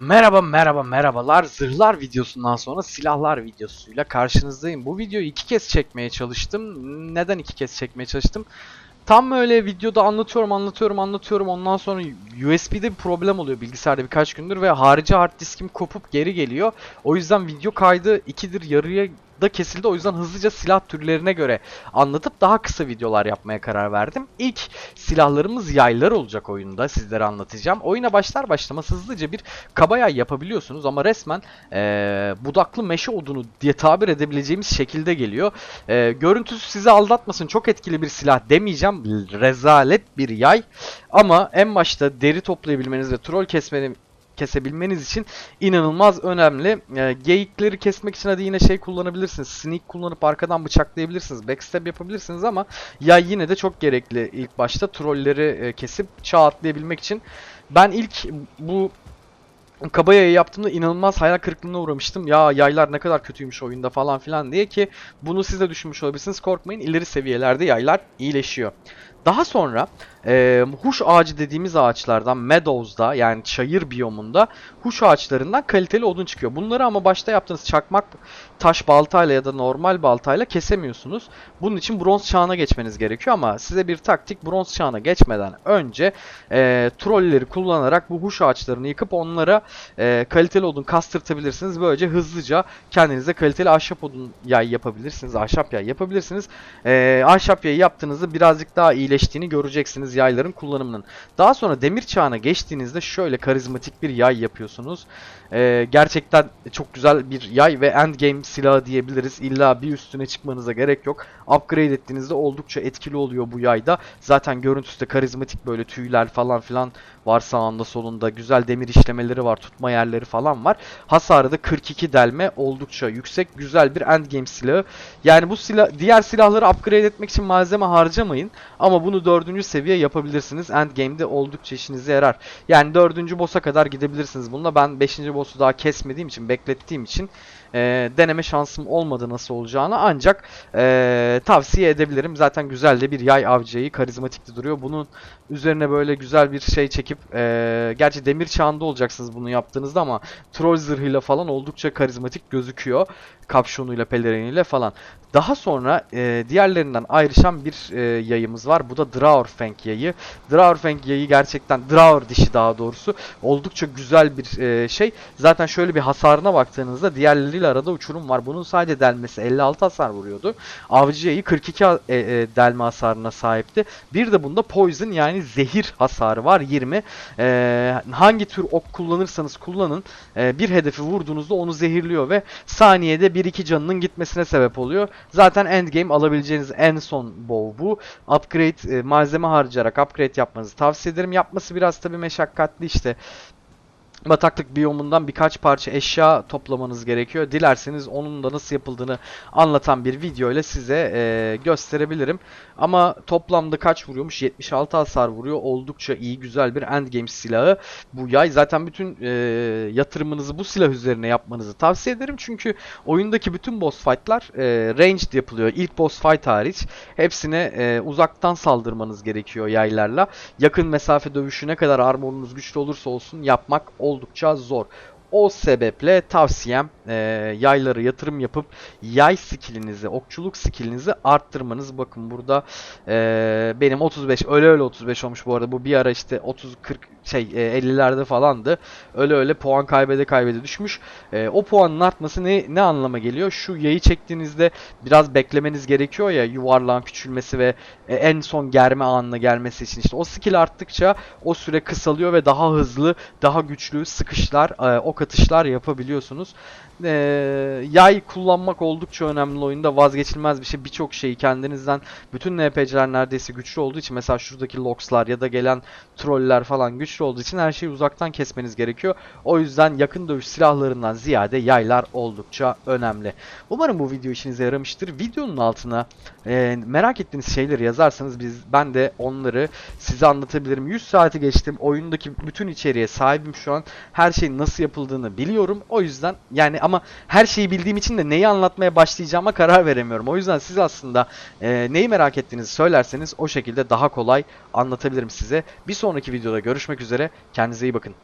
Merhaba merhaba merhabalar. Zırhlar videosundan sonra silahlar videosuyla karşınızdayım. Bu videoyu iki kez çekmeye çalıştım. Neden iki kez çekmeye çalıştım? Tam öyle videoda anlatıyorum anlatıyorum anlatıyorum ondan sonra USB'de bir problem oluyor bilgisayarda birkaç gündür ve harici hard diskim kopup geri geliyor. O yüzden video kaydı ikidir yarıya da kesildi. O yüzden hızlıca silah türlerine göre anlatıp daha kısa videolar yapmaya karar verdim. İlk silahlarımız yaylar olacak oyunda sizlere anlatacağım. Oyuna başlar başlamaz hızlıca bir kaba yay yapabiliyorsunuz ama resmen eee, budaklı meşe odunu diye tabir edebileceğimiz şekilde geliyor. Eee, görüntüsü sizi aldatmasın çok etkili bir silah demeyeceğim. Rezalet bir yay. Ama en başta deri toplayabilmeniz ve troll kesmeni kesebilmeniz için inanılmaz önemli. E, geyikleri kesmek için hadi yine şey kullanabilirsiniz. Sneak kullanıp arkadan bıçaklayabilirsiniz. Backstab yapabilirsiniz ama yay yine de çok gerekli ilk başta trolleri e, kesip çağ atlayabilmek için. Ben ilk bu kaba yayı yaptığımda inanılmaz hayal kırıklığına uğramıştım. Ya yaylar ne kadar kötüymüş oyunda falan filan diye ki bunu siz de düşünmüş olabilirsiniz. Korkmayın ileri seviyelerde yaylar iyileşiyor. Daha sonra e, huş ağacı dediğimiz ağaçlardan Meadows'da yani çayır biyomunda huş ağaçlarından kaliteli odun çıkıyor. Bunları ama başta yaptığınız çakmak taş baltayla ya da normal baltayla kesemiyorsunuz. Bunun için bronz çağına geçmeniz gerekiyor ama size bir taktik bronz çağına geçmeden önce e, trolleri kullanarak bu huş ağaçlarını yıkıp onlara e, kaliteli odun kastırtabilirsiniz. Böylece hızlıca kendinize kaliteli ahşap odun yay yapabilirsiniz. Ahşap yay yapabilirsiniz. E, ahşap yayı yaptığınızda birazcık daha iyileştiğini göreceksiniz yayların kullanımının. Daha sonra demir çağına geçtiğinizde şöyle karizmatik bir yay yapıyorsunuz. E, gerçekten çok güzel bir yay ve endgame silahı diyebiliriz. İlla bir üstüne çıkmanıza gerek yok. Upgrade ettiğinizde oldukça etkili oluyor bu yayda. Zaten görüntüsü de karizmatik böyle tüyler falan filan var sağında solunda. Güzel demir işlemeleri var. Tutma yerleri falan var. Hasarı da 42 delme oldukça yüksek. Güzel bir endgame silahı. Yani bu silah diğer silahları upgrade etmek için malzeme harcamayın. Ama bunu dördüncü seviye yapabilirsiniz. Endgame'de oldukça işinize yarar. Yani dördüncü boss'a kadar gidebilirsiniz bununla. Ben beşinci boss'u daha kesmediğim için, beklettiğim için e, deneme şansım olmadı nasıl olacağını ancak e, tavsiye edebilirim. Zaten güzel de bir yay avcıyı karizmatik de duruyor. Bunun üzerine böyle güzel bir şey çekip e, gerçi demir çağında olacaksınız bunu yaptığınızda ama troll zırhıyla falan oldukça karizmatik gözüküyor. Kapşonuyla peleriniyle falan. Daha sonra e, diğerlerinden ayrışan bir e, yayımız var. Bu da Draurfang yayı. Draurfang yayı gerçekten Draur dişi daha doğrusu oldukça güzel bir e, şey. Zaten şöyle bir hasarına baktığınızda diğerleriyle arada uçurum var. Bunun sadece delmesi 56 hasar vuruyordu. Avcı yayı 42 e, e, delme hasarına sahipti. Bir de bunda poison yani zehir hasarı var 20. E, hangi tür ok kullanırsanız kullanın e, bir hedefi vurduğunuzda onu zehirliyor ve saniyede 1-2 canının gitmesine sebep oluyor. Zaten endgame alabileceğiniz en son bow bu. Upgrade malzeme harcayarak upgrade yapmanızı tavsiye ederim. Yapması biraz tabii meşakkatli işte. Bataklık biyomundan birkaç parça eşya toplamanız gerekiyor. Dilerseniz onun da nasıl yapıldığını anlatan bir video ile size e, gösterebilirim. Ama toplamda kaç vuruyormuş? 76 hasar vuruyor. Oldukça iyi, güzel bir endgame silahı. Bu yay zaten bütün e, yatırımınızı bu silah üzerine yapmanızı tavsiye ederim. Çünkü oyundaki bütün boss fight'lar e, ranged yapılıyor. İlk boss fight hariç. Hepsine e, uzaktan saldırmanız gerekiyor yaylarla. Yakın mesafe dövüşü ne kadar armorunuz güçlü olursa olsun yapmak oldukça zor. O sebeple tavsiyem e, yayları yatırım yapıp yay skillinizi, okçuluk skillinizi arttırmanız. Bakın burada e, benim 35, öyle öyle 35 olmuş bu arada. Bu bir ara işte 30, 40 şey e, 50'lerde falandı. Öyle öyle puan kaybede kaybede düşmüş. E, o puanın artması ne, ne anlama geliyor? Şu yayı çektiğinizde biraz beklemeniz gerekiyor ya yuvarlağın küçülmesi ve e, en son germe anına gelmesi için. işte o skill arttıkça o süre kısalıyor ve daha hızlı, daha güçlü sıkışlar, e, ok atışlar yapabiliyorsunuz. E, yay kullanmak oldukça önemli oyunda vazgeçilmez bir şey. Birçok şeyi kendinizden bütün NPC'ler neredeyse güçlü olduğu için mesela şuradaki lockslar ya da gelen troller falan güçlü olduğu için her şeyi uzaktan kesmeniz gerekiyor. O yüzden yakın dövüş silahlarından ziyade yaylar oldukça önemli. Umarım bu video işinize yaramıştır. Videonun altına e, merak ettiğiniz şeyleri yazarsanız biz ben de onları size anlatabilirim. 100 saati geçtim. Oyundaki bütün içeriğe sahibim şu an. Her şeyin nasıl yapıldığını biliyorum. O yüzden yani ama her şeyi bildiğim için de neyi anlatmaya başlayacağıma karar veremiyorum. O yüzden siz aslında e, neyi merak ettiğinizi söylerseniz o şekilde daha kolay anlatabilirim size. Bir sonraki videoda görüşmek üzere. Kendinize iyi bakın.